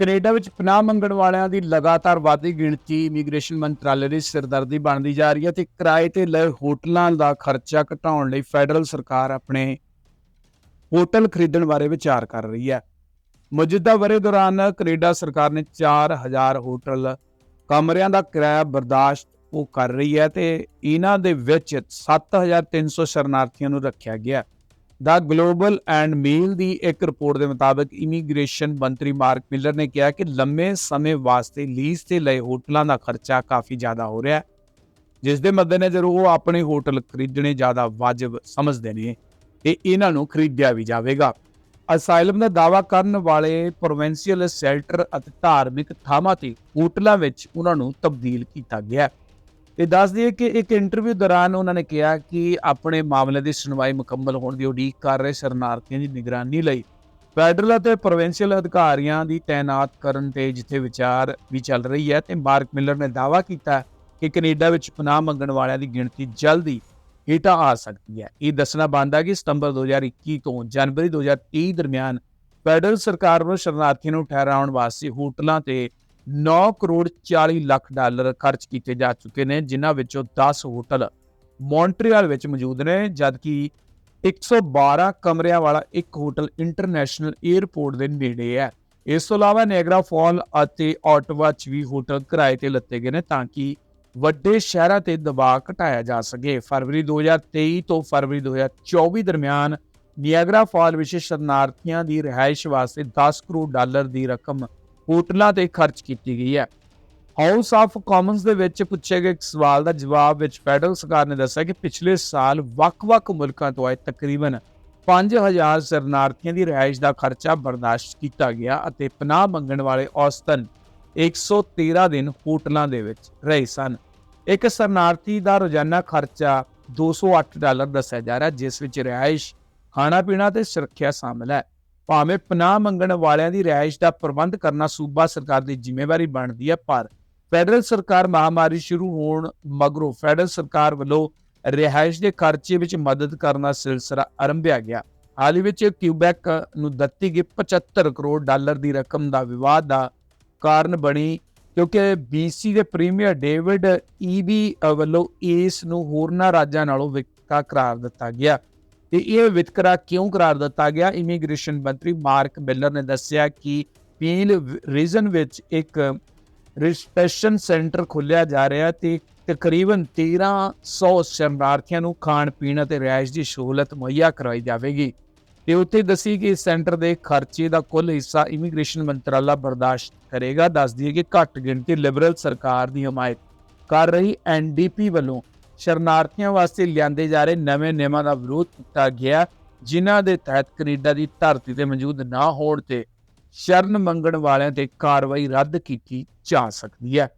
Canada ਵਿੱਚ ਪਨਾਹ ਮੰਗਣ ਵਾਲਿਆਂ ਦੀ ਲਗਾਤਾਰ ਵਧਦੀ ਗਿਣਤੀ ਇਮੀਗ੍ਰੇਸ਼ਨ ਮੰਤਰਾਲੇ ਦੀ ਸਿਰਦਰਦੀ ਬਣਦੀ ਜਾ ਰਹੀ ਹੈ ਤੇ ਕਿਰਾਏ ਤੇ ਲਏ ਹੋਟਲਾਂ ਦਾ ਖਰਚਾ ਘਟਾਉਣ ਲਈ ਫੈਡਰਲ ਸਰਕਾਰ ਆਪਣੇ ਹੋਟਲ ਖਰੀਦਣ ਬਾਰੇ ਵਿਚਾਰ ਕਰ ਰਹੀ ਹੈ। ਮੌਜੂਦਾ ਵਰੇ ਦੌਰਾਨ ਕੈਨੇਡਾ ਸਰਕਾਰ ਨੇ 4000 ਹੋਟਲ ਕਮਰਿਆਂ ਦਾ ਕਿਰਾਇਆ ਬਰਦਾਸ਼ਤ ਉਹ ਕਰ ਰਹੀ ਹੈ ਤੇ ਇਹਨਾਂ ਦੇ ਵਿੱਚ 7300 ਸ਼ਰਨਾਰਥੀਆਂ ਨੂੰ ਰੱਖਿਆ ਗਿਆ ਦਾ ਗਲੋਬਲ ਐਂਡ ਮੇਲ ਦੀ ਇੱਕ ਰਿਪੋਰਟ ਦੇ ਮੁਤਾਬਕ ਇਮੀਗ੍ਰੇਸ਼ਨ ਮੰਤਰੀ ਮਾਰਕ ਮਿਲਰ ਨੇ ਕਿਹਾ ਕਿ ਲੰਮੇ ਸਮੇਂ ਵਾਸਤੇ ਲੀਜ਼ ਤੇ ਲਏ ਹੋਟਲਾਂ ਦਾ ਖਰਚਾ ਕਾਫੀ ਜ਼ਿਆਦਾ ਹੋ ਰਿਹਾ ਹੈ, ਜਿਸ ਦੇ ਮੱਦੇਨਜ਼ਰ ਉਹ ਆਪਣੇ ਹੋਟਲ ਖਰੀਦਣੇ ਜ਼ਿਆਦਾ ਵਾਜਬ ਸਮਝਦੇ ਨੇ ਤੇ ਇਹਨਾਂ ਨੂੰ ਖਰੀਦਿਆ ਵੀ ਜਾਵੇਗਾ ਅਸਾਈਲਮ ਦਾ ਦਾਅਵਾ ਕਰਨ ਵਾਲੇ ਪ੍ਰੋਵਿੰਸ਼ੀਅਲ ਸ਼ੈਲਟਰ ਅਤੇ ਧਾਰਮਿਕ ਥਾਵਾਂ ਤੇ ਹੋਟਲਾਂ ਵਿੱਚ ਉਹਨਾਂ ਨੂੰ ਤਬਦੀਲ ਕੀਤਾ ਗਿਆ ਹੈ। ਤੇ ਦੱਸ ਦਈਏ ਕਿ ਇੱਕ ਇੰਟਰਵਿਊ ਦੌਰਾਨ ਉਹਨਾਂ ਨੇ ਕਿਹਾ ਕਿ ਆਪਣੇ ਮਾਮਲੇ ਦੀ ਸੁਣਵਾਈ ਮੁਕੰਮਲ ਹੋਣ ਦੀ ਉਡੀਕ ਕਰ ਰਹੇ ਸ਼ਰਨਾਰਥੀਆਂ ਦੀ ਨਿਗਰਾਨੀ ਲਈ ਫੈਡਰਲ ਅਤੇ ਪ੍ਰੋਵਿੰਸ਼ੀਅਲ ਅਧਿਕਾਰੀਆਂ ਦੀ ਤਾਇਨਾਤ ਕਰਨ ਤੇ ਜਿੱਥੇ ਵਿਚਾਰ ਵੀ ਚੱਲ ਰਹੀ ਹੈ ਤੇ ਮਾਰਕ ਮਿਲਰ ਨੇ ਦਾਅਵਾ ਕੀਤਾ ਕਿ ਕੈਨੇਡਾ ਵਿੱਚ ਪਨਾਹ ਮੰਗਣ ਵਾਲਿਆਂ ਦੀ ਗਿਣਤੀ ਜਲਦੀ ਹੇਠਾਂ ਆ ਸਕਦੀ ਹੈ। ਇਹ ਦੱਸਣਾ ਬਣਦਾ ਕਿ ਸਤੰਬਰ 2021 ਤੋਂ ਜਨਵਰੀ 2023 ਦਰਮਿਆਨ ਫੈਡਰਲ ਸਰਕਾਰ ਵੱਲੋਂ ਸ਼ਰਨਾਰਥੀਆਂ ਨੂੰ ਠਹਿਰਾਉਣ ਵਾਸਤੇ ਹੋਟਲਾਂ ਤੇ 9 ਕਰੋੜ 40 ਲੱਖ ਡਾਲਰ ਖਰਚ ਕੀਤੇ ਜਾ ਚੁੱਕੇ ਨੇ, ਜਿਨ੍ਹਾਂ ਵਿੱਚੋਂ 10 ਹੋਟਲ ਮੌਂਟਰੀਅਲ ਵਿੱਚ ਮੌਜੂਦ ਨੇ, ਜਦਕਿ 112 ਕਮਰਿਆਂ ਵਾਲਾ ਇੱਕ ਹੋਟਲ ਇੰਟਰਨੈਸ਼ਨਲ 에ਅਰਪੋਰਟ ਦੇ ਨੇੜੇ ਹੈ। ਇਸ ਤੋਂ ਇਲਾਵਾ ਨਿਆਗਰਾ ਫਾਲ ਅਤੇ ਆਟਵਾ 'ਚ ਵੀ ਹੋਟਲ ਕਿਰਾਏ ਤੇ ਲੱਤੇ ਗਏ ਨੇ, ਤਾਂ ਕਿ ਵੱਡੇ ਸ਼ਹਿਰਾਂ ਤੇ ਦਬਾਅ ਘਟਾਇਆ ਜਾ ਸਕੇ। ਫਰਵਰੀ 2023 ਤੋਂ ਫਰਵਰੀ 2024 ਦਰਮਿਆਨ ਨਿਆਗਰਾ ਫਾਲ ਵਿੱਚ ਸ਼ਰਨਾਰਥੀਆਂ ਦੀ ਰਿਹਾਇਸ਼ ਵਾਸਤੇ 10 ਕਰੋੜ ਡਾਲਰ ਦੀ ਰਕਮ ਹੋਟਲਾਂ ਤੇ ਖਰਚ ਕੀਤੀ ਗਈ ਹੈ। ਹਾਊਸ ਆਫ ਕਾਮਨਸ ਦੇ ਵਿੱਚ ਪੁੱਛੇ ਗਏ ਇੱਕ ਸਵਾਲ ਦਾ ਜਵਾਬ ਵਿੱਚ ਫੈਡਰਲ ਸਰਕਾਰ ਨੇ ਦੱਸਿਆ ਕਿ ਪਿਛਲੇ ਸਾਲ ਵੱਖ-ਵੱਖ ਮੁਲਕਾਂ ਤੋਂ ਆਏ ਤਕਰੀਬਨ 5000 ਸ਼ਰਨਾਰਥੀਆਂ ਦੀ ਰਿਹਾਇਸ਼ ਦਾ ਖਰਚਾ ਬਰਦਾਸ਼ਤ ਕੀਤਾ ਗਿਆ ਅਤੇ ਪਨਾਹ ਮੰਗਣ ਵਾਲੇ ਔਸਤਨ 113 ਦਿਨ ਹੋਟਲਾਂ ਦੇ ਵਿੱਚ ਰਹੇ ਸਨ। ਇੱਕ ਸ਼ਰਨਾਰਥੀ ਦਾ ਰੋਜ਼ਾਨਾ ਖਰਚਾ 208 ਡਾਲਰ ਦੱਸਿਆ ਜਾ ਰਿਹਾ, ਜਿਸ ਵਿੱਚ ਰਿਹਾਇਸ਼ ਖਾਣਾ ਪੀਣਾ ਤੇ ਸੁਰੱਖਿਆ ਸ਼ਾਮਲ ਹੈ। ਭਾਵੇਂ ਪਨਾਹ ਮੰਗਣ ਵਾਲਿਆਂ ਦੀ ਰਿਹਾਇਸ਼ ਦਾ ਪ੍ਰਬੰਧ ਕਰਨਾ ਸੂਬਾ ਸਰਕਾਰ ਦੀ ਜ਼ਿੰਮੇਵਾਰੀ ਬਣਦੀ ਹੈ, ਪਰ ਫੈਡਰਲ ਸਰਕਾਰ ਮਹਾਮਾਰੀ ਸ਼ੁਰੂ ਹੋਣ ਮਗਰੋਂ ਫੈਡਰਲ ਸਰਕਾਰ ਵੱਲੋਂ ਰਿਹਾਇਸ਼ ਦੇ ਖਰਚੇ ਵਿੱਚ ਮਦਦ ਕਰਨ ਦਾ ਸਿਲਸਿਲਾ ਆਰੰਭਿਆ ਗਿਆ। ਹਾਲ ਹੀ ਵਿੱਚ ਕਿਊਬੈਕ ਨੂੰ ਦਿੱਤੀ ਗਈ 75 ਕਰੋੜ ਡਾਲਰ ਦੀ ਰਕਮ ਦਾ ਵਿਵਾਦ ਦਾ ਕਾਰਨ ਬਣੀ, ਕਿਉਂਕਿ BC ਦੇ ਪ੍ਰੀਮੀਅਰ ਡੇਵਿਡ ਈਬੀ ਵੱਲੋਂ ਇਸ ਨੂੰ ਹੋਰਨਾਂ ਰਾਜਾਂ ਨਾਲੋਂ ਵਿਕਾ ਕਰਾਰ ਦਿੱਤਾ ਗਿਆ। ਤੇ ਇਹ ਵਿਤਕਰਾ ਕਿਉਂ ਕਰਾਰ ਦਿੱਤਾ ਗਿਆ? ਇਮੀਗ੍ਰੇਸ਼ਨ ਮੰਤਰੀ ਮਾਰਕ ਮਿਲਰ ਨੇ ਦੱਸਿਆ ਕਿ ਪੀਲ ਰੀਜਨ ਵਿੱਚ ਇੱਕ ਰਿਸੈਪਸ਼ਨ ਸੈਂਟਰ ਖੋਲ੍ਹਿਆ ਜਾ ਰਿਹਾ ਤੇ ਤਕਰੀਬਨ 1300 ਸ਼ਰਨਾਰਥੀਆਂ ਨੂੰ ਖਾਣ ਪੀਣ ਅਤੇ ਰਿਹਾਇਸ਼ ਦੀ ਸਹੂਲਤ ਮੁਹੱਈਆ ਕਰਵਾਈ ਜਾਵੇਗੀ। ਤੇ ਉੱਥੇ ਦੱਸੀ ਕਿ ਇਸ ਸੈਂਟਰ ਦੇ ਖਰਚੇ ਦਾ ਕੁੱਲ ਹਿੱਸਾ ਇਮੀਗ੍ਰੇਸ਼ਨ ਮੰਤਰਾਲਾ ਬਰਦਾਸ਼ਤ ਕਰੇਗਾ। ਦੱਸ ਦਈਏ ਕਿ ਘੱਟ ਗਿਣਤੀ ਲਿਬਰਲ ਸਰਕਾਰ ਦੀ ਹਮਾਇਤ ਕਰ ਰਹੀ ਐਨਡੀਪੀ ਵੱਲੋਂ ਸ਼ਰਨਾਰਥੀਆਂ ਵਾਸਤੇ ਲਿਆਂਦੇ ਜਾ ਰਹੇ ਨਵੇਂ ਨਿਯਮਾਂ ਦਾ ਵਿਰੋਧ ਕੀਤਾ ਗਿਆ, ਜਿਨ੍ਹਾਂ ਦੇ ਤਹਿਤ ਕੈਨੇਡਾ ਦੀ ਧਰਤੀ ਤੇ ਮੌਜੂਦ ਨਾ ਹੋਣ ਤੇ ਸ਼ਰਨ ਮੰਗਣ ਵਾਲਿਆਂ ਤੇ ਕਾਰਵਾਈ ਰੱਦ ਕੀਤੀ ਜਾ ਸਕਦੀ ਹੈ।